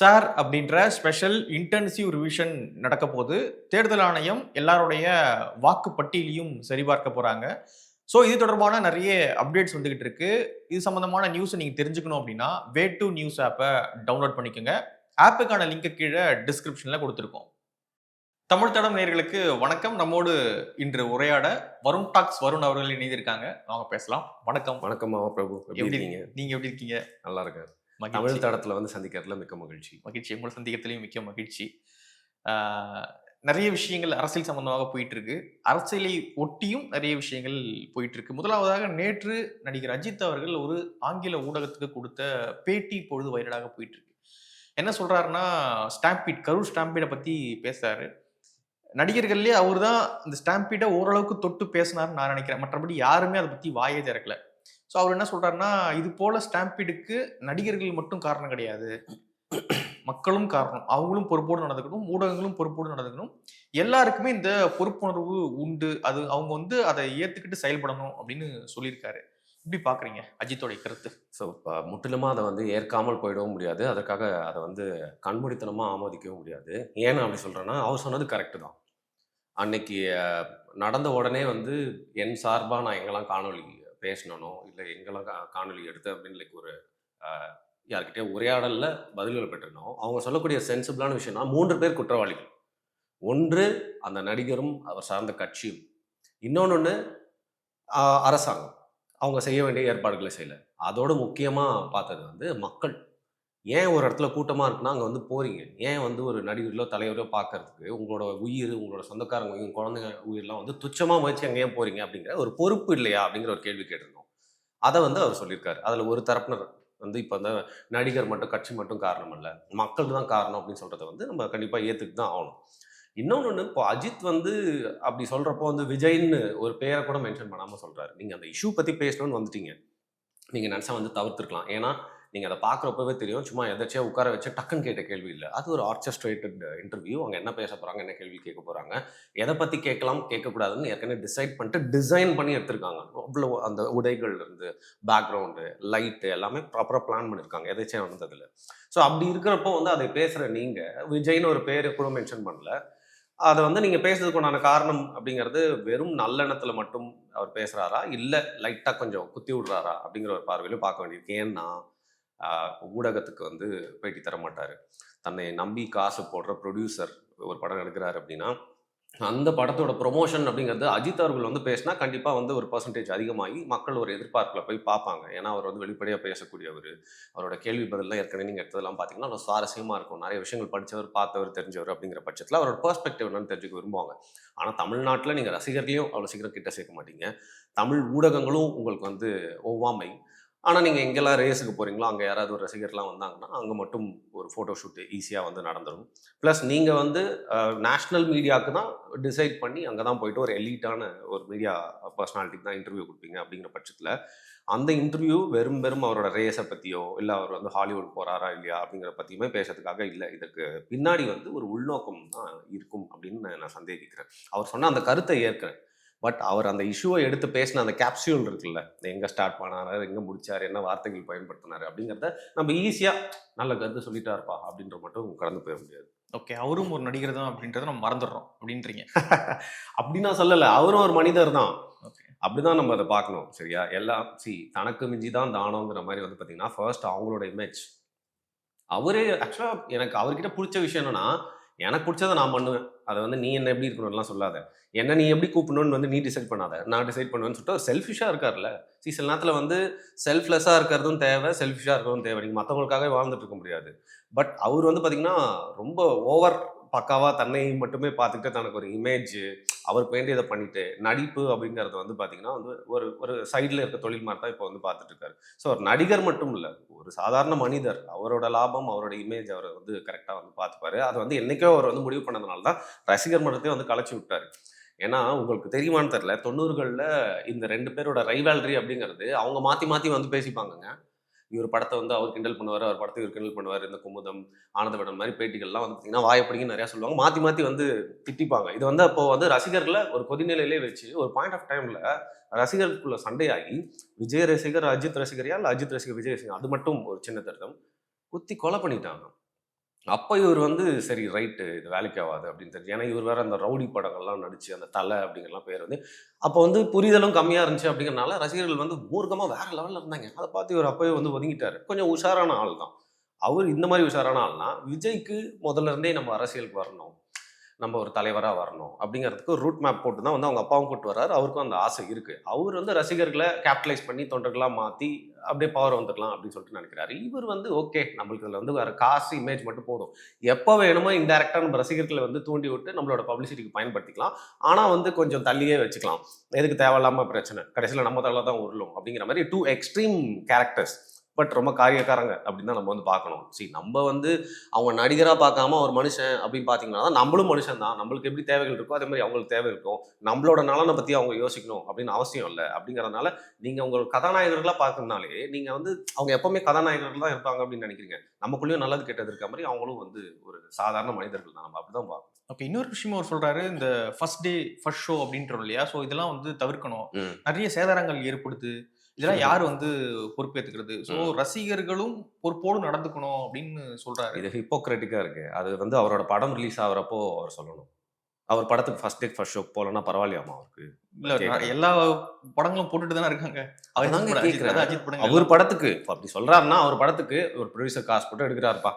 Sir அப்படின்ற special intensive revision நடக்க போது தேர்தல் ஆணையம் எல்லாருடைய வாக்கு பட்டியலையும் சரிபார்க்க போறாங்க. ஸோ இது தொடர்பான நிறைய அப்டேட்ஸ் வந்துகிட்டு இருக்கு. இது சம்பந்தமான நியூஸை நீங்க தெரிஞ்சுக்கணும் அப்படின்னா வே டு நியூஸ் ஆப்பை டவுன்லோட் பண்ணிக்கோங்க ஆப்புக்கான லிங்க் கீழே டிஸ்கிரிப்ஷன்ல கொடுத்துருக்கோம். தமிழ் தடம் நேயர்களுக்கு வணக்கம். நம்மோடு இன்று உரையாட வருண் டாக்ஸ் வருண் அவர்கள் இணைந்திருக்காங்க. அவங்க பேசலாம். வணக்கம். வணக்கம் பிரபு. எப்படி இருக்கீங்க? நீங்க எப்படி இருக்கீங்க? நல்லா இருக்கேன். தமிழ் தடத்துல வந்து சந்திக்கிறதுல மிக்க மகிழ்ச்சி. மகிழ்ச்சி. உங்களை சந்திக்கிறதுலையும் மிக்க மகிழ்ச்சி. நிறைய விஷயங்கள் அரசியல் சம்பந்தமாக போயிட்டு இருக்கு அரசியலை ஒட்டியும் நிறைய விஷயங்கள் போயிட்டு இருக்கு முதலாவதாக நேற்று நடிகர் அஜித் அவர்கள் ஒரு ஆங்கில ஊடகத்துக்கு கொடுத்த பேட்டி பொழுது வைரலாக போயிட்டு இருக்கு என்ன சொல்றாருன்னா ஸ்டாம்பீட் கரூர் ஸ்டாம்பீடை பத்தி பேசுறாரு. நடிகர்கள்லயே அவர் தான் இந்த ஸ்டாம்பீடை ஓரளவுக்கு தொட்டு பேசினார்னு நான் நினைக்கிறேன். மற்றபடி யாருமே அதை பத்தி வாயே திறக்கல. ஸோ அவர் என்ன சொல்கிறாருன்னா இது போல ஸ்டாம்பீடுக்கு நடிகர்கள் மட்டும் காரணம் கிடையாது. மக்களும் காரணம். அவங்களும் பொறுப்போடு நடந்துக்கணும் ஊடகங்களும் பொறுப்போடு நடந்துக்கணும். எல்லாருக்குமே இந்த பொறுப்புணர்வு உண்டு. அது அவங்க வந்து அதை ஏற்றுக்கிட்டு செயல்படணும் அப்படின்னு சொல்லியிருக்காரு. இப்படி பார்க்குறீங்க அஜித்தோடைய கருத்து? ஸோ இப்போ முற்றிலுமாக அதை வந்து ஏற்காமல் போயிடவும் முடியாது. அதற்காக அதை வந்து கண்மூடித்தனமாக ஆமோதிக்கவும் முடியாது. ஏன் அப்படி சொல்கிறேன்னா அவர் சொன்னது கரெக்டு தான். அன்னைக்கு நடந்த உடனே வந்து என் சார்பாக நான் எங்கெல்லாம் காணொலி பேசணும் இல்லை எங்களை கா- காணொலி எடுத்து அப்படின்னு லைக் ஒரு அஹ், உரையாடலில் பதில்கள் பெற்றிருந்தோம். அவங்க சொல்லக்கூடிய சென்சிபிளான விஷயம்னா மூன்று பேர் குற்றவாளிகள். ஒன்று அந்த நடிகரும் அவர் சார்ந்த கட்சியும். இன்னொன்று அரசாங்கம். அவங்க செய்ய வேண்டிய ஏற்பாடுகளை செய்யலை. அதோட முக்கியமாக பார்த்தது வந்து மக்கள். ஏன் ஒரு இடத்துல கூட்டமாக இருக்குன்னா அங்கே வந்து போகிறீங்க ஏன் வந்து ஒரு நடிகர்களோ தலைவரோ பார்க்கறதுக்கு உங்களோட உயிர் உங்களோட சொந்தக்காரங்க உயிர் குழந்தைங்க உயிரெலாம் வந்து துச்சமாக முயற்சி அங்கே ஏன் போகிறீங்க அப்படிங்கிற ஒரு பொறுப்பு இல்லையா அப்படிங்கிற ஒரு கேள்வி கேட்டிருந்தோம். அதை வந்து அவர் சொல்லியிருக்காரு. அதில் ஒரு தரப்பினர் வந்து இப்போ அந்த நடிகர் மட்டும் கட்சி மட்டும் காரணம் இல்லை. மக்கள் தான் காரணம் அப்படின்னு சொல்கிறத வந்து நம்ம கண்டிப்பாக ஏற்றுக்கு தான் ஆகணும். இன்னொன்று இப்போ அஜித் வந்து அப்படி சொல்கிறப்போ வந்து விஜய்ன்னு ஒரு பேரை கூட மென்ஷன் பண்ணாமல் சொல்கிறாரு நீங்கள் அந்த இஷ்யூ பற்றி பேசணும்னு வந்துட்டீங்க. நீங்கள் நினச்சா வந்து தவிர்த்துருக்கலாம். ஏன்னா நீங்கள் அதை பார்க்குறப்பவே தெரியும். சும்மா எதாச்சியாக உட்கார வச்சு டக்குன்னு கேட்ட கேள்வி இல்லை. அது ஒரு ஆர்கெஸ்ட்ரேட்டட் இன்டர்வியூ அவங்க என்ன பேச போகிறாங்க என்ன கேள்வி கேட்க போகிறாங்க எதை பற்றி கேட்கலாம் கேட்கக்கூடாதுன்னு ஏற்கனவே டிசைட் பண்ணிட்டு டிசைன் பண்ணி எடுத்திருக்காங்க. அவ்வளோ அந்த உடைகள் இருந்து பேக்ரவுண்டு லைட்டு எல்லாமே ப்ராப்பராக பிளான் பண்ணியிருக்காங்க எதாச்சும் வந்ததில்ல ஸோ அப்படி இருக்கிறப்போ வந்து அதை பேசுகிற நீங்கள் விஜய்னு ஒரு பேர் கூட மென்ஷன் பண்ணல. அதை வந்து நீங்கள் பேசுறதுக்கு உண்டான காரணம் அப்படிங்கிறது வெறும் நல்லெண்ணத்தில் மட்டும் அவர் பேசுகிறாரா இல்லை லைட்டாக கொஞ்சம் குத்தி விடுறாரா? அப்படிங்கிற ஒரு பார்வையிலும் பார்க்க வேண்டியிருக்கு. ஏன்னா ஊடகத்துக்கு வந்து பேட்டி தர மாட்டார். தன்னை நம்பி காசு போடுற ப்ரொடியூசர் ஒரு படம் எடுக்கிறார் அப்படின்னா அந்த படத்தோட ப்ரொமோஷன் அப்படிங்கிறது அஜித் அவர்கள் வந்து பேசினா கண்டிப்பாக வந்து ஒரு பர்சன்டேஜ் அதிகமாகி மக்கள் ஒரு எதிர்பார்ப்பில் போய் பார்ப்பாங்க. ஏன்னா அவர் வந்து வெளிப்படையாக பேசக்கூடியவர். அவரோட கேள்வி பதிலாம் ஏற்கனவே நீங்கள் எடுத்ததெல்லாம் பார்த்தீங்கன்னா ரொம்ப சுவாரஸ்யமாக இருக்கும். நிறைய விஷயங்கள் படித்தவர் பார்த்தவர் தெரிஞ்சவர் அப்படிங்கிற பட்சத்தில் அவரோட பெர்ஸ்பெக்டிவ் என்னன்னு தெரிஞ்சுக்க விரும்புவாங்க. ஆனால் தமிழ்நாட்டில் நீங்கள் ரசிகர்களையும் அவ்வளோ சீக்கிரம் கிட்ட சேர்க்க மாட்டீங்க. தமிழ் ஊடகங்களும் உங்களுக்கு வந்து ஒவ்வாமை. ஆனால் நீங்கள் எங்கெல்லாம் ரேஸுக்கு போகிறீங்களோ அங்கே யாராவது ஒரு ரசிகர்லாம் வந்தாங்கன்னா அங்கே மட்டும் ஒரு ஃபோட்டோ ஷூட்டு ஈஸியாக வந்து நடந்துடும் ப்ளஸ் நீங்கள் வந்து நேஷ்னல் மீடியாவுக்கு தான் டிசைட் பண்ணி அங்கே தான் போயிட்டு ஒரு எலீட்டான ஒரு மீடியா பர்சனாலிட்டிக்கு தான் இன்டர்வியூ கொடுப்பீங்க அப்படிங்கிற பட்சத்தில் அந்த இன்டர்வியூ வெறும் வெறும் அவரோட ரேஸை பற்றியோ இல்லை அவர் வந்து ஹாலிவுட் போகிறாரா இல்லையா அப்படிங்கிற பற்றியுமே பேசுறதுக்காக இல்லை. இதுக்கு பின்னாடி வந்து ஒரு உள்நோக்கம் தான் இருக்கும் அப்படின்னு நான் நான் சந்தேகிக்கிறேன். அவர் சொன்ன அந்த கருத்தை ஏற்கிறேன். பட் அவர் அந்த இஷ்யூவை எடுத்து பேசின அந்த கேப்சியூல் இருக்குல்ல எங்கே ஸ்டார்ட் பண்ணாரு எங்கே முடிச்சார் என்ன வார்த்தைகள் பயன்படுத்தினாரு அப்படிங்கிறத நம்ம ஈஸியாக நல்ல கருத்து சொல்லிட்டாருப்பா அப்படின்ற மட்டும் கடந்து போயிட முடியாது. ஓகே அவரும் ஒரு நடிகர் தான் அப்படின்றத நம்ம மறந்துடுறோம் அப்படின்றீங்க. அப்படி நான் சொல்லலை அவரும் ஒரு மனிதர் தான். ஓகே அப்படிதான் நம்ம அதை பார்க்கணும் சரியா? எல்லாம் சி தனக்கு மிஞ்சி தான் தானோங்கிற மாதிரி வந்து பார்த்தீங்கன்னா ஃபர்ஸ்ட் அவங்களோட இமேஜ் அவரே ஆக்சுவலாக எனக்கு அவர்கிட்ட பிடிச்ச விஷயம் என்னன்னா எனக்கு பிடிச்சதை நான் பண்ணுவேன். அதை வந்து நீ என்ன எப்படி இருக்கணும்லாம் சொல்லாத. என்ன நீ எப்படி கூப்பிடணும்னு வந்து நீ டிசைட் பண்ணாத. நான் டிசைட் பண்ணுவேன்னு சொல்லிட்டு செல்ஃபிஷாக இருக்கார்ல சி சில நேரத்தில் வந்து செல்ஃப்லெஸ்ஸாக இருக்கிறதும் தேவை செல்ஃபிஷாக இருக்கிறதும் தேவை. நீங்கள் மற்றவங்களுக்காகவே வாழ்ந்துட்டு இருக்க முடியாது. பட் அவர் வந்து பார்த்திங்கன்னா ரொம்ப ஓவர் பக்காவாக தன்னை மட்டுமே பார்த்துக்கிட்டு தனக்கு ஒரு இமேஜ் அவருக்கு வேண்டியதை பண்ணிட்டு நடிப்பு அப்படிங்கிறது வந்து பார்த்தீங்கன்னா வந்து ஒரு ஒரு சைடில் இருக்க தொழில் மாதிரி தான் இப்போ வந்து பார்த்துட்டு இருக்காரு. ஸோ ஒரு நடிகர் மட்டும் இல்லை ஒரு சாதாரண மனிதர் அவரோட லாபம் அவரோட இமேஜ் அவரை வந்து கரெக்டாக வந்து பார்த்துப்பாரு அது வந்து என்றைக்கோ அவர் வந்து முடிவு பண்ணதுனால தான் ரசிகர் மன்றத்தையும் வந்து கலைச்சி விட்டார். ஏன்னா உங்களுக்கு தெரியுமான்னு தெரில தொண்ணூறுகளில் இந்த ரெண்டு பேரோட ரைவால்ரி அப்படிங்கிறது அவங்க மாற்றி மாற்றி வந்து பேசிப்பாங்கங்க. இவர் படத்தை வந்து அவர் கிண்டல் பண்ணுவார் அவர் படத்தை இவர் கிண்டல் பண்ணுவார் இந்த குமுதம் ஆனந்தவிடன் மாதிரி பேட்டிகள்லாம் வந்து பார்த்தீங்கன்னா வாயப்படிங்க நிறையா சொல்லுவாங்க. மாற்றி மாற்றி வந்து திட்டிப்பாங்க. இது வந்து அப்போ வந்து ரசிகர்களை ஒரு கொதிநிலையிலே வச்சு ஒரு பாயிண்ட் ஆஃப் டைமில் ரசிகர்களுக்குள்ள சண்டையாகி விஜய் ரசிகர் அஜித் ரசிகரியா இல்லை? அஜித் ரசிகர் விஜய் ரசிகர் அது மட்டும் ஒரு சின்ன திருத்தம். குத்தி கொலை பண்ணிட்டாங்க. அப்போ இவர் வந்து சரி ரைட்டு இது வேலைக்கு ஆகாது அப்படின்னு தெரிஞ்சு ஏன்னா இவர் வேற அந்த ரவுடி படங்கள்லாம் நடிச்சு அந்த தலை அப்படிங்கிறலாம் பேர் வந்து அப்போ வந்து புரிதலும் கம்மியாக இருந்துச்சு அப்படிங்கிறனால ரசிகர்கள் வந்து மூர்க்கமாக வேற லெவலில் இருந்தாங்க. அதை பார்த்து இவர் அப்போயே வந்து ஒதுங்கிட்டாரு. கொஞ்சம் உஷாரான ஆள் தான். அவர் இந்த மாதிரி உஷாரான ஆள்னா விஜய்க்கு முதல்ல இருந்தே நம்ம அரசியலுக்கு வரணும். நம்ம ஒரு தலைவராக வரணும் அப்படிங்கிறதுக்கு ஒரு ரூட் மேப் போட்டு தான் வந்து அவங்க அப்பாவும் கூட்டு வர்றாரு. அவருக்கும் அந்த ஆசை இருக்குது அவர் வந்து ரசிகர்களை கேபிட்டலைஸ் பண்ணி தொண்டர்களாக மாற்றி அப்படியே பவர் வந்துக்கலாம் அப்படின்னு சொல்லிட்டு நினைக்கிறாரு. இவர் வந்து ஓகே நம்மளுக்கு இதில் வந்து வேறு காசு இமேஜ் மட்டும் போதும். எப்போ வேணுமோ இன்டெரக்டாக நம்ம ரசிகர்களை வந்து தூண்டி விட்டு நம்மளோட பப்ளிசிட்டிக்கு பயன்படுத்திக்கலாம். ஆனால் வந்து கொஞ்சம் தள்ளியே வச்சுக்கலாம். எதுக்கு தேவையில்லாம பிரச்சனை? கடைசியில் நம்ம தலை தான் உருளும் அப்படிங்கிற மாதிரி டூ எக்ஸ்ட்ரீம் கேரக்டர்ஸ் பட் ரொம்ப காரியக்காரங்க அப்படின்னு தான் நம்ம வந்து பார்க்கணும். சரி நம்ம வந்து அவங்க நடிகராக பார்க்காம ஒரு மனுஷன் அப்படின்னு பார்த்தீங்கன்னா தான் நம்மளும் மனுஷன் தான். நம்மளுக்கு எப்படி தேவைகள் இருக்கோ அதே மாதிரி அவங்களுக்கு தேவை இருக்கும். நம்மளோட நலனை பற்றி அவங்க யோசிக்கணும் அப்படின்னு அவசியம் இல்லை. அப்படிங்கிறதுனால நீங்கள் உங்கள் கதாநாயகர்களாக பார்க்கறதுனாலே நீங்கள் வந்து அவங்க எப்பவுமே கதாநாயகர்கள் தான் இருப்பாங்க அப்படின்னு நினைக்கிறீங்க. நமக்குள்ளேயும் நல்லது கெட்டது இருக்க மாதிரி அவங்களும் வந்து ஒரு சாதாரண மனிதர்கள் தான். நம்ம அப்படிதான் பார்க்கணும். அப்ப இன்னொரு விஷயமும் அவர் சொல்றாரு இந்த ஃபர்ஸ்ட் டே ஃபர்ஸ்ட் ஷோ அப்படின்றோம் இல்லையா? ஸோ இதெல்லாம் வந்து தவிர்க்கணும். நிறைய சேதாரங்கள் ஏற்படுது இதெல்லாம் யார் வந்து பொறுப்பேற்றுக்கிறது ஸோ. ரசிகர்களும் பொறுப்போடு நடந்துக்கணும் அப்படின்னு சொல்றாரு. இது ஹிப்போக்ரட்டிக்காக இருக்கு. அது வந்து அவரோட படம் ரிலீஸ் ஆகிறப்போ அவர் சொல்லணும். அவர் படத்துக்கு ஃபர்ஸ்ட் டே ஃபர்ஸ்ட் ஷோ போலன்னா பரவாயில்லையாமா அவருக்கு? இல்ல. எல்லா படங்களும் போட்டுட்டு தானே இருக்காங்க. படங்கள் அவர் படத்துக்கு அப்படி சொல்றாருன்னா அவர் படத்துக்கு ஒரு ப்ரொடியூசர் காசு போட்டு எடுக்கிறாருப்பா.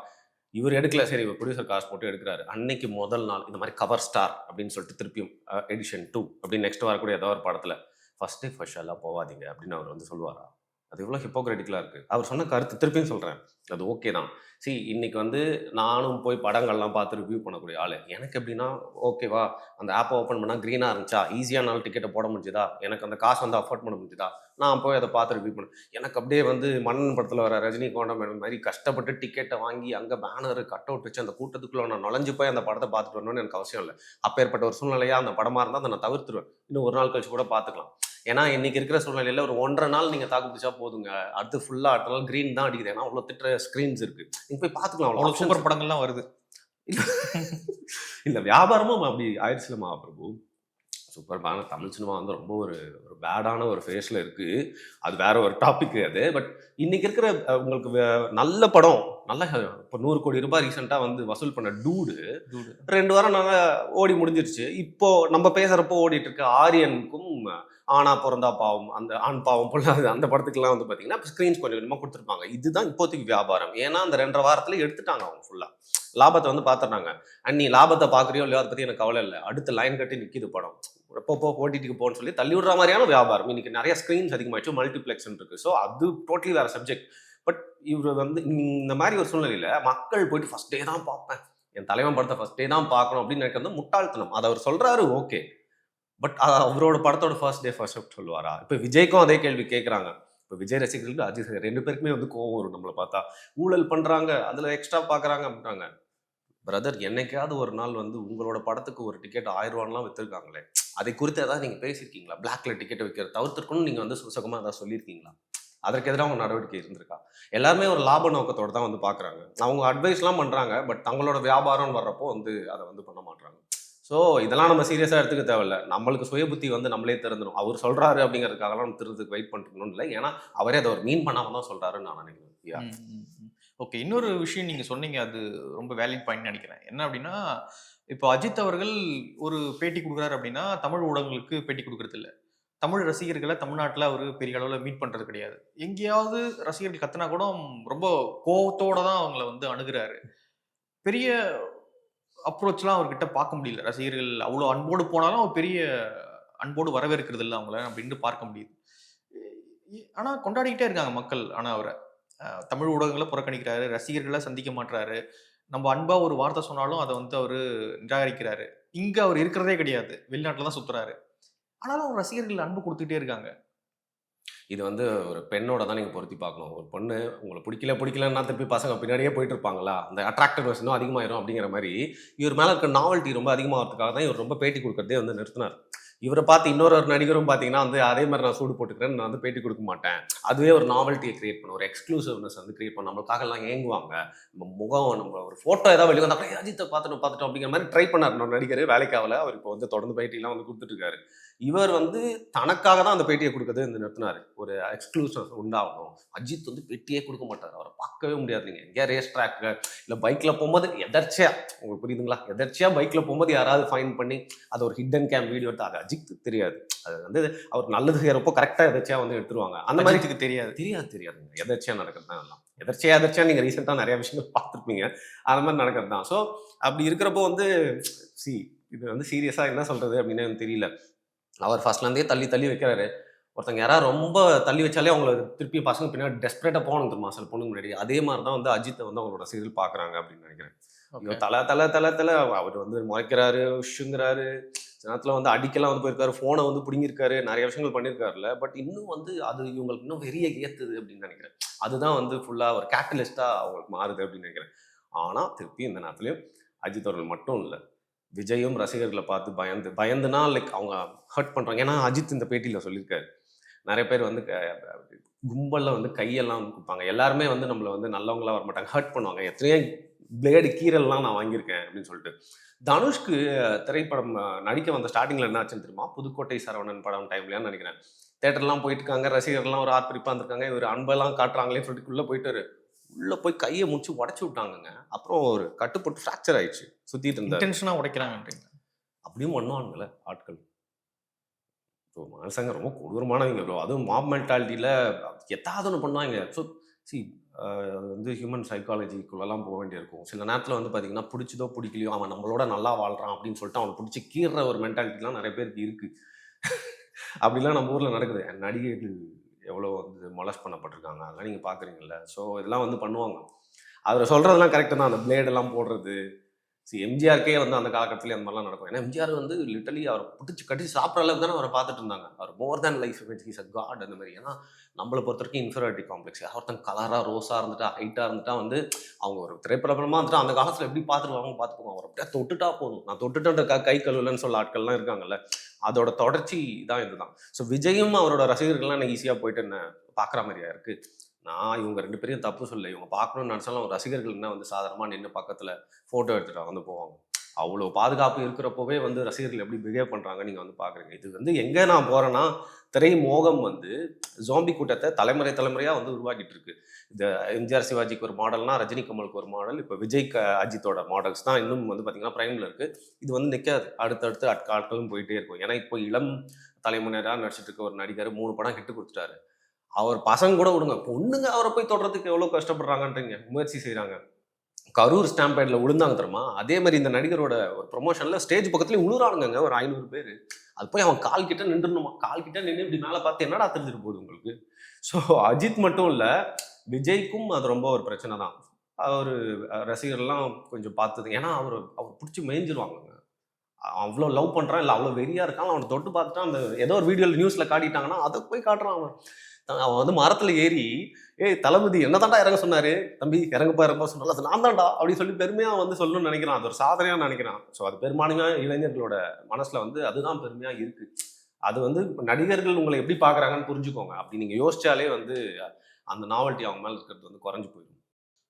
இவர் எடுக்கல சரி இவர் ப்ரொடியூசர் காசு போட்டு எடுக்கிறாரு. அன்னைக்கு முதல் நாள் இந்த மாதிரி கவர் ஸ்டார் அப்படின்னு சொல்லிட்டு திருப்பியும் எடிஷன் டூ அப்படின்னு நெக்ஸ்ட் வரக்கூடிய ஏதோ ஒரு படத்துல ஃபர்ஸ்ட் டே ஃபர்ஸ்ட் எல்லாம் அப்படின்னு அவர் வந்து சொல்லுவாரா? அது இவ்வளோ ஹிப்போக்ரட்டிக்கலாக இருக்குது அவர் சொன்ன கருத்து திருப்பியும் சொல்கிறேன் அது ஓகே தான். சி இன்னைக்கு வந்து நானும் போய் படங்கள்லாம் பார்த்து ரிவ்யூ பண்ணக்கூடிய ஆள். எனக்கு எப்படின்னா ஓகேவா அந்த ஆப்பை ஓப்பன் பண்ணால் க்ரீனாக இருந்துச்சா? ஈஸியானால டிக்கெட்டை போட முடிஞ்சுதா? எனக்கு அந்த காசு வந்து அஃபோர்ட் பண்ண முடிஞ்சுதா? நான் போய் அதை பார்த்து ரிவ்யூ பண்ணேன் எனக்கு அப்படியே வந்து மன்னன் படத்தில் வர ரஜினி கோண்டம் மாதிரி கஷ்டப்பட்டு டிக்கெட்டை வாங்கி அங்கே பேனர் கட் அவுட் வச்சு அந்த கூட்டத்துக்குள்ளே நான் நுழைஞ்சு போய் அந்த படத்தை பார்த்துட்டு வரணும்னு எனக்கு அவசியம் இல்லை. அப்பேற்பட்ட ஒரு சூழ்நிலையாக அந்த படமாக இருந்தால் அதை நான் தவிர்த்துருவேன். இன்னும் ஒரு நாள் கழிச்சு கூட பார்த்துக்கலாம். ஏன்னா இன்னைக்கு இருக்கிற சூழ்நிலையில ஒரு ஒன்றரை நாள் நீங்க தாக்கு பிடிச்சா போதுங்க. அடுத்து ஃபுல்லா அடுத்த நாள் கிரீன் தான் அடிக்குது. ஏன்னா அவ்வளோ திட்டுற ஸ்க்ரீன்ஸ் இருக்கு. நீங்க போய் பார்த்துக்கலாம் அவ்வளோ சூப்பர் படங்கள்லாம் வருது. இல்ல வியாபாரமும் அப்படி ஆயிடுச்சுலமா Prabhu. Super banner Tamil cinema வந்து ரொம்ப ஒரு ஒரு பேடான ஒரு ஃபேஸில் இருக்கு. அது வேற ஒரு டாபிக் அது. பட் இன்னைக்கு இருக்கிற உங்களுக்கு நல்ல படம் நல்ல இப்போ நூறு கோடி ரூபாய் ரீசெண்டாக வந்து வசூல் பண்ண டூடு. ரெண்டு வாரம் நல்லா ஓடி முடிஞ்சிருச்சு. இப்போ நம்ம பேசுறப்போ ஓடிட்டு இருக்க ஆரியனுக்கும் ஆனா பிறந்தா பாவம் அந்த ஆண் பாவம் பொல்லாது அந்த படத்துக்குலாம் வந்து பார்த்தீங்கன்னா ஸ்க்ரீன்ஸ் கொஞ்சம் கொஞ்சமாக கொடுத்துருப்பாங்க. இதுதான் இப்போதைக்கு வியாபாரம். ஏன்னா அந்த ரெண்டரை வாரத்துல எடுத்துட்டாங்க அவங்க ஃபுல்லா லாபத்தை வந்து பார்த்துறாங்க அண்ட் நீ லாபத்தை பார்க்குறியோ இல்லையோ அதை பற்றி எனக்கு கவலை இல்லை. அடுத்த லைன் கட்டி நிற்கிது படம். போ போ ஓடிடிக்கு போன்னு சொல்லி தள்ளி விடுற மாதிரியான வியாபாரம். இன்னைக்கு நிறைய ஸ்க்ரீன்ஸ் அதிகமாகிடுச்சு மல்டிப்ளெக்ஸ் இருக்கு. ஸோ அது டோட்டலி வேற சப்ஜெக்ட் பட் இவர் வந்து இந்த மாதிரி ஒரு சூழ்நிலையில மக்கள் போயிட்டு ஃபர்ஸ்ட் டே தான் பார்ப்பேன். என் தலைவன் படத்தை ஃபர்ஸ்ட் டே தான் பார்க்கணும் அப்படின்னு எனக்கு வந்து முட்டாள்தனம். அதை அவர் சொல்றாரு ஓகே பட் அவரோட படத்தோட ஃபர்ஸ்ட் டே ஃபர்ஸ்ட் ஷிஃப்ட் சொல்லுவாரா? இப்போ விஜய்க்கும் அதே கேள்வி கேட்குறாங்க இப்போ விஜய் ரசிகர்களுக்கு அஜித் ரெண்டு பேருக்குமே வந்து கோவம் வரும் நம்மளை பார்த்தா. ஊழல் பண்ணுறாங்க அதில் எக்ஸ்ட்ரா பார்க்குறாங்க அப்படின்றாங்க. பிரதர் என்னைக்காவது ஒரு நாள் வந்து உங்களோட படத்துக்கு ஒரு டிக்கெட் ஆயிரம் ரூபான்லாம் அதை குறித்து ஏதாவது நீங்கள் பேசியிருக்கீங்களா? பிளாக்ல டிக்கெட் வைக்கிற தவிர்த்துருக்கணும் நீங்கள் வந்து சுசகமாக ஏதாவது சொல்லியிருக்கீங்களா? அதற்கு எதிராக அவங்க நடவடிக்கை இருந்திருக்கா? எல்லாருமே ஒரு லாப நோக்கத்தோட தான் வந்து பார்க்குறாங்க அவங்க அட்வைஸ்லாம் பண்ணுறாங்க பட் தங்களோட வியாபாரம்னு வர்றப்போ வந்து அதை வந்து பண்ண மாட்டாங்க ஸோ இதெல்லாம் நம்ம சீரியஸாக எடுத்துக்க தேவையில்ல. நம்மளுக்கு சுய புத்தி வந்து நம்மளே திறந்துடும் அவர் சொல்கிறாரு அப்படிங்கிறதுக்காகலாம் நம்ம திருறதுக்கு வெயிட் பண்ணிருக்கணும்னு இல்லை. ஏன்னா அவரே அதை ஒரு மீன் பண்ணாமல் தான் சொல்கிறாருன்னு நான் நினைக்கிறேன். ஓகே இன்னொரு விஷயம் நீங்கள் சொன்னீங்க அது ரொம்ப வேலிட் பாயிண்ட் நினைக்கிறேன். என்ன அப்படின்னா இப்போ அஜித் அவர்கள் ஒரு பேட்டி கொடுக்குறாரு அப்படின்னா தமிழ் ஊடகங்களுக்கு பேட்டி கொடுக்கறது தமிழ் ரசிகர்களை தமிழ்நாட்டில் அவர் பெரிய அளவில் மீட் பண்ணுறது கிடையாது. எங்கேயாவது ரசிகர்கள் கத்துனா கூட ரொம்ப கோபத்தோடு தான் அவங்கள வந்து அணுகிறாரு. பெரிய அப்ரோச்லாம் அவர்கிட்ட பார்க்க முடியல. ரசிகர்கள் அவ்வளோ அன்போடு போனாலும் பெரிய அன்போடு வரவேற்கிறது இல்லை அவங்கள அப்படின்னு பார்க்க முடியுது. ஆனால் கொண்டாடிக்கிட்டே இருக்காங்க மக்கள் ஆனால் அவரை. தமிழ் ஊடகங்களை புறக்கணிக்கிறாரு ரசிகர்களை சந்திக்க மாட்டுறாரு நம்ம அன்பா ஒரு வார்த்தை சொன்னாலும் அதை வந்து அவரு நிராகரிக்கிறாரு. இங்க அவர் இருக்கிறதே கிடையாது. வெளிநாட்டில் தான் சுத்துறாரு. ஆனாலும் அவர் ரசிகர்கள் அன்பு கொடுத்துட்டே இருக்காங்க. இது வந்து ஒரு பெண்ணோட தான் நீங்கள் பொருத்தி பார்க்கணும். ஒரு பொண்ணு உங்களை பிடிக்கல பிடிக்கலன்னா திருப்பி பசங்க பின்னாடியே போயிட்டு இருப்பாங்களா? அந்த அட்ராக்டிவ்னஸ் இன்னும் அதிகமாயிரும் அப்படிங்கிற மாதிரி இவர் மேலே இருக்க நாவல்ட்டி ரொம்ப அதிகமாகிறதுக்காக தான் இவர் ரொம்ப பேட்டி கொடுக்குறதே வந்து நிறுத்தினார். இவரை பார்த்து இன்னொரு ஒரு நடிகரும் பார்த்தீங்கன்னா வந்து அதே மாதிரி நான் சூடு போட்டுக்கிறேன் நான் வந்து பேட்டி கொடுக்க மாட்டேன். அதுவே ஒரு நாவல்ட்டியை கிரியேட் பண்ண ஒரு எக்ஸ்க்ளூசிவ்னஸ் வந்து கிரியேட் பண்ண நம்மளுக்காக எல்லாம் ஏங்குவாங்க. நம்ம முகம் நம்ம ஒரு ஃபோட்டோ ஏதாவது வெளியே வந்தா அப்படியே அஜித்தை பார்த்துட்டோம் பார்த்துட்டோம். அப்படிங்கிற மாதிரி ட்ரை பண்ணார். நம்ம நடிகர் வேலைக்காகல அவர் இப்போ வந்து தொடர்ந்து பேட்டிலாம் வந்து கொடுத்துட்ருக்காரு இவர் வந்து தனக்காக தான் அந்த பேட்டியை கொடுக்கறது இந்த நிறுத்தினார். ஒரு எக்ஸ்க்ளூசிவ் உண்டாகணும். அஜித் வந்து பேட்டியே கொடுக்க மாட்டார். அவரை பார்க்கவே முடியாது. நீங்கள் எங்கேயா ரேஸ் ட்ராக்கு இல்லை பைக்கில் போகும்போது எதர்ச்சியாக உங்களுக்கு புரியுதுங்களா? எதர்ச்சியாக பைக்கில் போகும்போது யாராவது ஃபைன் பண்ணி அது ஒரு ஹிடன் கேம் வீடியோ எடுத்து அதை அஜித் தெரியாது. அது வந்து அவர் நல்லது செய்யறப்போ கரெக்டாக எதாச்சியா வந்து எடுத்துருவாங்க. அந்த மாதிரி அஜித்துக்கு தெரியாது. தெரியாது தெரியாதுங்க எதர்ச்சியா நடக்கிறது தான் எல்லாம். எதர்ச்சியா எதர்ச்சியா நீங்க ரீசெண்டாக நிறைய விஷயங்கள் பார்த்துருப்பீங்க. அந்த மாதிரி நடக்கிறது தான் ஸோ அப்படி இருக்கிறப்போ வந்து சி இது வந்து சீரியஸா என்ன சொல்றது அப்படின்னு எனக்கு தெரியல. அவர் ஃபர்ஸ்ட்லேருந்தே தள்ளி தள்ளி வைக்கிறாரு. ஒருத்தங்க யாராவது ரொம்ப தள்ளி வச்சாலே அவங்கள திருப்பி பசங்க பின்னாடி டெஸ்பரேட்டாக போகணும் தெரியுமா? சில பொண்ணு முன்னாடி. அதே மாதிரி தான் வந்து அஜித்தை வந்து அவங்களோட சீரியல் பார்க்குறாங்க அப்படின்னு நினைக்கிறேன். தலை தலை தலை தலை. அவர் வந்து முறைக்கிறாரு உஷுங்கிறாரு சில நேரத்தில் வந்து அடிக்கலாம் வந்து போயிருக்காரு ஃபோனை வந்து பிடிங்கிருக்காரு நிறைய விஷயங்கள் பண்ணியிருக்காருல. பட் இன்னும் வந்து அது இவங்களுக்கு இன்னும் வெறிய ஏற்றுது அப்படின்னு நினைக்கிறேன். அதுதான் வந்து ஃபுல்லாக ஒரு கேட்டலிஸ்ட்டாக அவங்களுக்கு மாறுது அப்படின்னு நினைக்கிறேன். ஆனால் திருப்பி இந்த நேரத்துலையும் அஜித் அவர்கள் மட்டும் இல்லை விஜயும் ரசிகர்களை பார்த்து பயந்து பயந்துனா லைக் அவங்க ஹர்ட் பண்ணுறாங்க ஏன்னா அஜித் இந்த பேட்டியில் சொல்லியிருக்காரு. நிறைய பேர் வந்து கும்பலில் வந்து கையெல்லாம் கொடுப்பாங்க எல்லாருமே வந்து நம்மளை வந்து நல்லவங்களா வர மாட்டாங்க ஹர்ட் பண்ணுவாங்க. எத்தனையோ பிளேடு கீரல்லாம் நான் வாங்கியிருக்கேன் அப்படின்னு சொல்லிட்டு. தனுஷ்க்கு திரைப்படம் நடிக்க வந்த ஸ்டார்டிங்கில் என்ன ஆச்சுன்னு தெரியுமா? புதுக்கோட்டை சரவணன் படம் டைம்லயான்னு நினைக்கிறேன். தேட்டர்லாம் போயிட்டு இருக்காங்க ரசிகர்லாம் ஒரு ஆர்ப்பரிப்பா இருந்திருக்காங்க. இவர் அன்பெல்லாம் காட்டுறாங்களே சொல்லிட்டு உள்ள போயிட்டாரு. உள்ள போய் கையை முடிச்சு உடச்சு விட்டாங்கங்க. அப்புறம் ஒரு கட்டுப்பட்டு ஃப்ராக்சர் ஆயிடுச்சு. சுத்திட்டு இருந்தாரு. இன்டென்ஷனா உடைக்கிறாங்கன்றீங்க. அப்படியும் பண்ணுவானுங்களே ஆட்கள். ஸோ மனுஷங்க ரொம்ப கொடூரமானவங்க ப்ரோ அதுவும் மாப் மென்டாலிட்டியில் எதாவது ஒன்று பண்ணுவாங்க ஸோ சி வந்து ஹியூமன் சைக்காலஜிக்குள்ளெல்லாம் போக வேண்டியிருக்கும். சில நேரத்தில் வந்து பார்த்திங்கன்னா பிடிச்சதோ பிடிக்கலையோ அவன் நம்மளோட நல்லா வாழ்கிறான் அப்படின்னு சொல்லிட்டு அவனை பிடிச்சி கீறுற ஒரு மென்டாலிட்டிலாம் நிறைய பேருக்கு இருக்குது அப்படிலாம் நம்ம ஊரில் நடக்குது. நடிகைகள் எவ்வளோ வந்து மொலஸ் பண்ணப்பட்டிருக்காங்க அதெல்லாம் நீங்கள் பார்க்குறீங்கல்ல ஸோ இதெல்லாம் வந்து பண்ணுவாங்க. அதில் சொல்கிறதெல்லாம் கரெக்டு தான். அந்த பிளேடெல்லாம் போடுறது சி எம்ஜிஆருக்கே வந்து அந்த காலகட்டத்தில் அந்த மாதிரிலாம் நடக்கும். ஏன்னா எம்ஜிஆர் வந்து லிட்டலி அவர் பிடிச்சி கட்டி சாப்பிட்ற அளவுக்கு தானே அவரை பார்த்துட்டு இருந்தாங்க. அவர் more than life is a god அந்த மாதிரி. ஏன்னா நம்மளை பொறுத்த வரைக்கும் இன்ஃபீரியாரிட்டி காம்ப்ளெக்ஸ் ஒருத்தன் கலராக ரோஸாக இருந்துட்டா ஹைட்டாக இருந்துட்டா வந்து அவங்க ஒரு திரைப்பிரபலமாக இருந்துட்டா அந்த காலத்தில் எப்படி பார்த்துருவாங்க பார்த்துக்குவாங்க அவர் அப்படியே தொட்டுட்டா போதும். நான் தொட்டுட்டேன்ற கை கழுவலன்னு சொல்ல ஆட்கள்லாம் இருக்காங்கல்ல அதோட தொடர்ச்சி தான் இதுதான். ஸோ விஜயும் அவரோட ரசிகர்கள்லாம் எனக்கு ஈஸியாக போயிட்டு என்ன பார்க்குற மாதிரியா இருக்குது நான் இவங்க ரெண்டு பேரையும் தப்பு சொல்ல இவங்க பார்க்கணும்னு நினச்சாலும் ரசிகர்கள் என்ன வந்து சாதாரணமாக நின்று பக்கத்தில் ஃபோட்டோ எடுத்துகிட்டு வந்து போவாங்க. அவ்வளோ பாதுகாப்பு இருக்கிறப்பவே வந்து ரசிகர்கள் எப்படி பிஹேவ் பண்ணுறாங்க நீங்கள் வந்து பார்க்குறீங்க இது வந்து எங்கே நான் போகிறேன்னா திரை மோகம் வந்து ஜாம்பி கூட்டத்தை தலைமுறை தலைமுறையாக வந்து உருவாக்கிட்டு இருக்கு. இந்த எம்ஜிஆர் சிவாஜிக்கு ஒரு மாடல்னா ரஜினி கமலுக்கு ஒரு மாடல் இப்போ விஜய் க அஜித்தோட மாடல்ஸ் தான் இன்னும் வந்து பார்த்தீங்கன்னா ப்ரைமில் இருக்குது இது வந்து நிற்காது அடுத்தடுத்து அட்காட்களும் போயிட்டே இருக்கும். ஏன்னா இப்போ இளம் தலைமுறையாக நடிச்சிட்டு இருக்க ஒரு நடிகர் மூணு படம் கிட்டு கொடுத்துட்டாரு. அவர் பசங்க கூட விடுங்க. பொண்ணுங்க அவரை போய் தொடுறதுக்கு எவ்வளோ கஷ்டப்படுறாங்கன்றீங்க. முயற்சி செய்கிறாங்க கரூர் ஸ்டாம்பேட்ல விழுந்தாங்க தெரியுமா? அதே மாதிரி இந்த நடிகரோட ஒரு ப்ரொமோஷனில் ஸ்டேஜ் பக்கத்துலேயும் விழுறானுங்க ஒரு ஐநூறு பேர். அது போய் அவன் கால் கிட்ட நின்றுணுமா? கால் கிட்ட நின்று இப்படி மேலே பார்த்து என்னடா தெரிஞ்சிட்டு போகுது உங்களுக்கு? ஸோ அஜித் மட்டும் இல்லை விஜய்க்கும் அது ரொம்ப ஒரு பிரச்சனை தான். அவர் ரசிகர்லாம் கொஞ்சம் பார்த்தது. ஏன்னா அவர் அவர் பிடிச்சி மேய்ஞ்சிருவாங்க அவ்வளோ லவ் பண்ணுறான் இல்லை அவ்வளோ வெறியாக இருக்கான் அவனை தொட்டு பார்த்துட்டான் அந்த ஏதோ ஒரு வீடியோவில் நியூஸில் காட்டிட்டாங்கன்னா அதை போய் காட்டுறான் அவன். அவன் வந்து மரத்தில் ஏறி ஏய் தளபதி என்ன தாண்டா இறங்க சொன்னாரு? தம்பி இறங்கப்பா இறங்கப்பா சொன்னால அது நான் தான்டா அப்படின்னு சொல்லி பெருமையாக வந்து சொல்லணும்னு நினைக்கிறான். அது ஒரு சாதனையாக நினைக்கிறான். ஸோ அது பெரும்பான்மையாக இளைஞர்களோட மனசில் வந்து அதுதான் பெருமையாக இருக்குது அது வந்து நடிகர்கள் உங்களை எப்படி பார்க்குறாங்கன்னு புரிஞ்சுக்கோங்க. அப்படி நீங்கள் யோசிச்சாலே வந்து அந்த நாவல்ட்டி அவங்க மேலே இருக்கிறது வந்து குறைஞ்சி போயிடும்.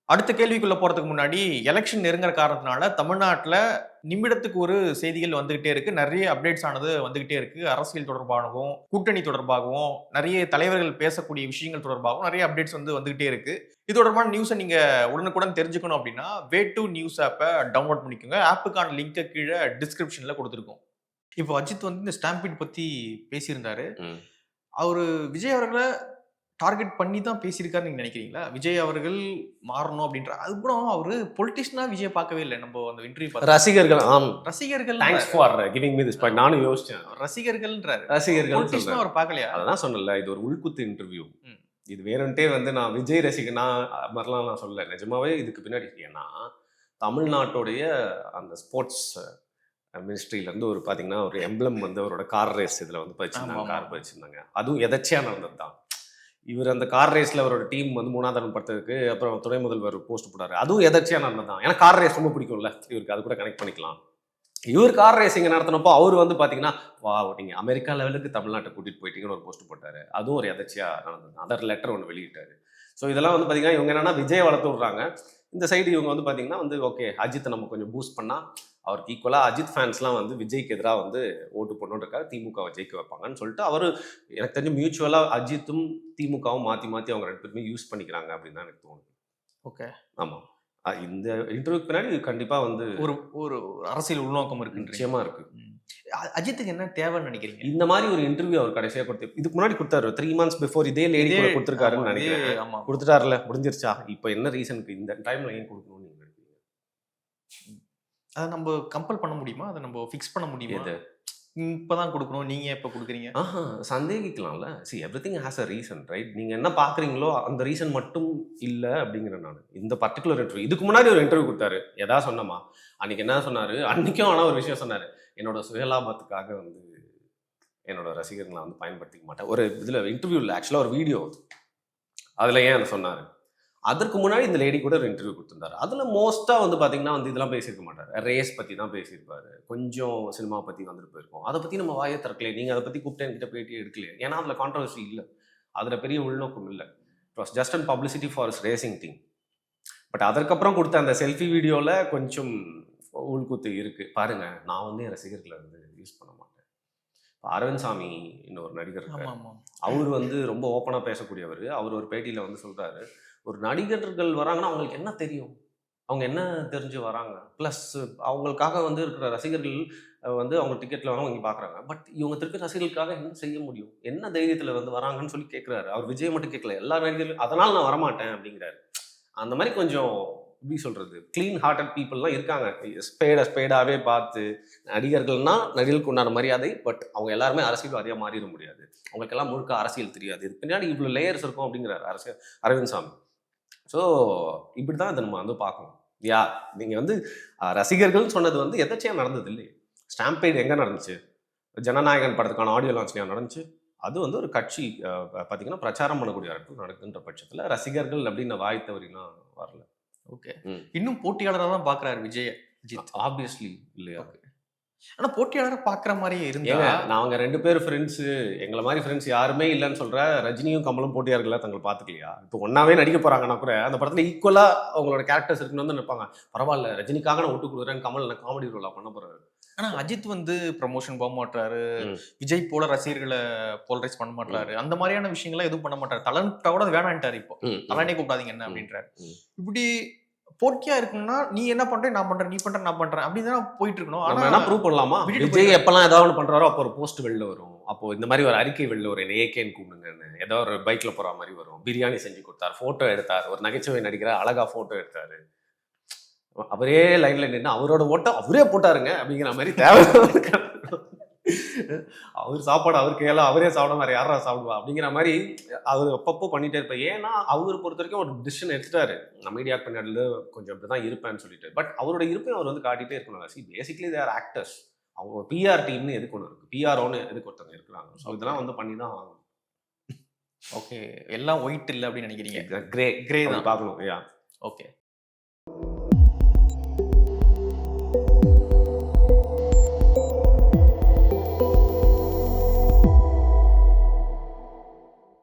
அடுத்த கேள்விக்குள்ளே போகிறதுக்கு முன்னாடி எலெக்ஷன் நெருங்குற காரணத்தினால தமிழ்நாட்டில் நிமிடத்துக்கு ஒரு செய்திகள் வந்துகிட்டே இருக்கு. நிறைய அப்டேட்ஸ் ஆனது வந்துகிட்டே இருக்கு. அரசியல் தொடர்பாகவும் கூட்டணி தொடர்பாகவும் நிறைய தலைவர்கள் பேசக்கூடிய விஷயங்கள் தொடர்பாகவும் நிறைய அப்டேட்ஸ் வந்து வந்துகிட்டே இருக்கு. இது தொடர்பான நியூஸை நீங்க உடனுக்குடன் தெரிஞ்சுக்கணும் அப்படின்னா வே டு நியூஸ் ஆப்பை டவுன்லோட் பண்ணிக்கோங்க. ஆப்புக்கான லிங்கை கீழே டிஸ்கிரிப்ஷன்ல கொடுத்துருக்கோம். இப்போ அஜித் வந்து இந்த ஸ்டாம்பீட் பத்தி பேசியிருந்தாரு. அவரு விஜய் அவர்களை டார்கெட் பண்ணி தான் பேசியிருக்காருன்னு நீங்க நினைக்கிறீங்களா? விஜய் அவர்கள் மாறணும் அப்படின்ற அது கூட அவரு பொலிட்டிஷனா விஜய் பார்க்கவே இல்லை. நம்ம அந்த இன்டர்வியூ ரசிகர்கள் ஆம். ரசிகர்கள் thanks for giving me this point நானும் யோசிச்சேன். ரசிகர்கள்ன்றாரு. ரசிகர்கள் அவர் பார்க்கலையா? அதான் சொன்னல இது ஒரு உள்குத்து இன்டர்வியூ. இது வேணும்ட்டே வந்து நான் விஜய் ரசிகனா மாதிரிலாம் நான் சொல்லல. நிஜமாவே இதுக்கு பின்னாடி ஏன்னா தமிழ்நாட்டுடைய அந்த ஸ்போர்ட்ஸ் மினிஸ்ட்ரியில இருந்து ஒரு பாத்தீங்கன்னா ஒரு எம்ப்ளம் வந்து அவரோட கார் ரேஸ் இதுல வந்து ஆமா. கார் பதிச்சிருந்தாங்க. அதுவும் எதர்ச்சியா நடந்தது தான் இவர் அந்த கார் ரேஸில் அவரோட டீம் வந்து மூணாவது இடம் படுத்ததுக்கு அப்புறம் துணை முதல்வர் போஸ்ட் போட்டார். அதுவும் எதர்ச்சியா நடந்தது தான் ஏன்னா கார் ரேஸ் ரொம்ப பிடிக்கும்ல. இவருக்கு அது கூட கனெக்ட் பண்ணிக்கலாம். இவர் கார் ரேசிங் நடத்தினப்போ அவர் வந்து பார்த்தீங்கன்னா வா நீங்கள் அமெரிக்கா லெவலுக்கு தமிழ்நாட்டை கூட்டிட்டு போயிட்டீங்கன்னு ஒரு போஸ்ட் போட்டார். அதுவும் ஒரு எதர்ச்சியாக நடந்தது. அதர் லெட்டர் ஒன்று வெளியிட்டார். ஸோ இதெல்லாம் வந்து பார்த்தீங்கன்னா இவங்க என்னென்னா விஜய் வளர்த்து விடுறாங்க. இந்த சைடு இவங்க வந்து பார்த்தீங்கன்னா வந்து ஓகே அஜித்தை நம்ம கொஞ்சம் பூஸ்ட் பண்ணால் அவருக்கு ஈக்குவலாக அஜித் ஃபேன்ஸ்லாம் வந்து விஜய்க்கு எதிராக வந்து ஓட்டு போடணுன்றக்காக திமுகவை ஜெயிக்க வைப்பாங்கன்னு சொல்லிட்டு அவர் எனக்கு தெரிஞ்சு மியூச்சுவலாக அஜித்தும் திமுகவும் மாற்றி மாற்றி அவங்க ரெண்டு பேருமே யூஸ் பண்ணிக்கிறாங்க அப்படின்னு தான் எனக்கு தோணுது. ஓகே. ஆமாம் இந்த இன்டர்வியூக்கு பின்னாடி கண்டிப்பாக வந்து ஒரு ஒரு அரசியல் உள்நோக்கம் இருக்கு. ம். அ- அஜித்துக்கு என்ன தேவைன்னு நினைக்கிறீங்க? இந்த மாதிரி ஒரு இன்டர்வியூ அவர் கடைசியா கொடுத்து இதுக்கு முன்னாடி கொடுத்தாரு த்ரீ மந்த்ஸ் பிஃபோர் இதே லேடி கொடுத்துருக்காருன்னு நினைக்கிறேன். இதே- ஆமா. கொடுத்துட்டாருல முடிஞ்சிருச்சா? இப்போ என்ன ரீசனுக்கு இந்த டைம்ல ஏன் கொடுக்கணும்னு நீங்க நினைக்கிறீங்க? அதை நம்ம கம்பல் பண்ண முடியுமா? அதை நம்ம ஃபிக்ஸ் பண்ண முடியுமா? இப்பதான் கொடுக்கணும். நீங்க எப்ப கொடுக்குறீங்க? ஆஹா சந்தேகிக்கலாம்ல. See everything has a reason right நீங்க என்ன பாக்குறீங்களோ அந்த ரீசன் மட்டும் இல்ல அப்படிங்கிறேன் நான். இந்த பர்டிகுலர் இன்டர்வியூ இதுக்கு முன்னாடி ஒரு இன்டர்வியூ கொடுத்தாரு. எதா சொன்னமா? அன்னைக்கு என்ன சொன்னாரு? அன்னைக்கும் ஆனா ஒரு விஷயம் சொன்னாரு. என்னோட சுயலாபத்துக்காக வந்து என்னோட ரசிகர்களை வந்து பயன்படுத்திக்க மாட்டேன். ஒரு இதுல இன்டர்வியூல ஆக்சுவலா ஒரு வீடியோ அதுல ஏன் அதை சொன்னாரு? அதற்கு முன்னாடி இந்த லேடி கூட ஒரு இன்டர்வியூ கொடுத்திருந்தாரு. அதுல மோஸ்டா வந்து பாத்தீங்கன்னா வந்து இதெல்லாம் பேசியிருக்க மாட்டாரு. ரேஸ் பத்தி தான் பேசியிருப்பாரு. கொஞ்சம் சினிமா பத்தி வந்துட்டு போயிருக்கோம். அதை பத்தி நம்ம வாயை திறக்கலையே. நீங்க அதை பத்தி கூப்பிட்டு என்கிட்ட பேட்டி எடுக்கலையே. ஏன்னா அதுல கான்ட்ரவர்சி இல்லை. அதுல பெரிய உள்நோக்கம் இல்லை. It was just and publicity for racing thing but அதற்கப்புறம் கொடுத்த அந்த செல்ஃபி வீடியோல கொஞ்சம் உள்குத்து இருக்கு. பாருங்க நான் வந்து என் ரசிகர்களை வந்து யூஸ் பண்ண மாட்டேன். இப்ப அரவிந்த் சாமி இன்னொரு நடிகர் அவர் வந்து ரொம்ப ஓப்பனா பேசக்கூடியவர். அவர் ஒரு பேட்டியில வந்து சொல்றாரு. ஒரு நடிகர்கள் வராங்கன்னா அவங்களுக்கு என்ன தெரியும்? அவங்க என்ன தெரிஞ்சு வராங்க? ப்ளஸ் அவங்களுக்காக வந்து இருக்கிற ரசிகர்கள் வந்து அவங்க டிக்கெட்டில் வாங்க இங்கே பார்க்குறாங்க பட் இவங்க திருப்பி ரசிகர்களுக்காக என்ன செய்ய முடியும்? என்ன தைரியத்தில் வந்து வராங்கன்னு சொல்லி கேட்குறாரு அவர் விஜய் மட்டும் கேட்கல எல்லா நடிகர்களும் அதனால் நான் வரமாட்டேன் அப்படிங்கிறாரு. அந்த மாதிரி கொஞ்சம் எப்படி சொல்கிறது க்ளீன் ஹார்ட்டட் பீப்புளெலாம் இருக்காங்க. ஸ்பேடை ஸ்பேடாகவே பார்த்து நடிகர்கள்னா நடிகர்களுக்கு உண்டான மரியாதை பட் அவங்க எல்லாருமே அரசியல்வாதியாக மாறிட முடியாது. அவங்களுக்கெல்லாம் முழுக்க அரசியல் தெரியாது. இது பின்னாடி இவ்வளோ லேயர்ஸ் இருக்கும் அப்படிங்கிறாரு அரசியல் அரவிந்த் சாமி. ஸோ இப்படி தான் இதை நம்ம வந்து பார்க்கணும். யா நீங்கள் வந்து அஹ், ரசிகர்கள் சொன்னது வந்து எதாச்சியாக நடந்தது இல்லை ஸ்டாம்பேட் எங்கே நடந்துச்சு? ஜனநாயகன் படத்துக்கான ஆடியோ லான்ச்லையா நடந்துச்சு? அது வந்து ஒரு கட்சி பார்த்தீங்கன்னா பிரச்சாரம் பண்ணக்கூடிய இடத்துல நடக்குன்ற பட்சத்தில் ரசிகர்கள் அப்படின்னு வாய் தவறிலாம் வரல. ஓகே. இன்னும் போட்டியாளரா தான் பாக்குறாரு விஜய் அஜித். ஆப்வியஸ்லி இல்லையா? ஆனா போட்டியாளரா பாக்குற மாதிரியே இருந்தா. ஏங்க நாங்க ரெண்டு பேர் ஃப்ரெண்ட்ஸு எங்களை மாதிரி ஃப்ரெண்ட்ஸ் யாருமே இல்லைன்னு சொல்ற ரஜினியும் கமலும் போட்டியார்களா தங்களை பார்த்துக்கலையா? இப்போ ஒன்னாவே நடிக்க போறாங்கன்னா கூட அந்த படத்துல ஈக்குவலா அவங்களோட கேரக்டர்ஸ் இருக்குன்னு வந்து நினைப்பாங்க. பரவாயில்ல ரஜினிக்காக நான் விட்டு கொடுக்குறேன் கமல் நான் காமெடி ரோலா பண்ண போறாரு. ஆனா அஜித் வந்து ப்ரமோஷன் போக மாட்டாரு. விஜய் போல ரசிகர்களை போலரைஸ் பண்ண மாட்டாரு அந்த மாதிரியான விஷயங்கள்லாம் எதுவும் பண்ண மாட்டாரு. தலன்ட்டா கூட வேணான்ட்டாரு இப்போ. தலனே கூப்பிடாதீங்க என்ன. அப்படின்றாரு. இப்படி போட்டியா இருக்குன்னா நீ என்ன பண்ற நான் பண்றேன் நீ பண்ற நான் பண்றேன். அப்படின்னு தான் போயிட்டு இருக்கணும் நம்ம என்ன ஆனா ப்ரூவ் பண்ணலாமா விஜய் எப்பெல்லாம் ஏதாவது ஒன்று பண்றாரோ அப்போ ஒரு போஸ்ட் வெளில வரும். அப்போ இந்த மாதிரி ஒரு அறிக்கை வெளில வரும். என்ன ஏகேன்னு கூப்பிடுங்கன்னு. ஏதோ ஒரு பைக்ல போற மாதிரி வரும். பிரியாணி செஞ்சு கொடுத்தார் போட்டோ எடுத்தார். ஒரு நகைச்சுவை நடிக்கிற அழகா போட்டோ எடுத்தாரு. அவரே லைன்ல நின்று அவரோட ஓட்டோ அவரே போட்டாருங்க அப்படிங்கிற மாதிரி தேவை அவர் சாப்பாடு அவர் கையால அவரே சாப்பிட மாதிரி யாரா சாப்பிடுவா? அப்படிங்கிற மாதிரி அவர் அப்பப்போ பண்ணிட்டே இருப்பார். ஏன்னா அவர் பொறுத்த வரைக்கும் ஒரு டிசிஷன் எடுத்துட்டாரு. நான் மீடியா பின்னாடில கொஞ்சம் இப்படி தான் இருப்பேன்னு சொல்லிட்டு. பட் அவரோட இருப்பையும் அவர் வந்து காட்டிட்டே இருக்கணும். சி பேசிக்லி தேர் ஆக்டர்ஸ் அவங்க பிஆர் டீம்னு எதுக்கு ஒன்று இருக்கு? பிஆர்ஓன்னு எதுக்கு ஒருத்தவங்க இருக்கிறாங்க? ஸோ இதெல்லாம் வந்து பண்ணி தான் ஆகணும். ஓகே எல்லாம் ஒயிட் இல்ல அப்படின்னு நினைக்கிறீங்க? கிரே கிரே தான். பார்க்கணும். Yeah okay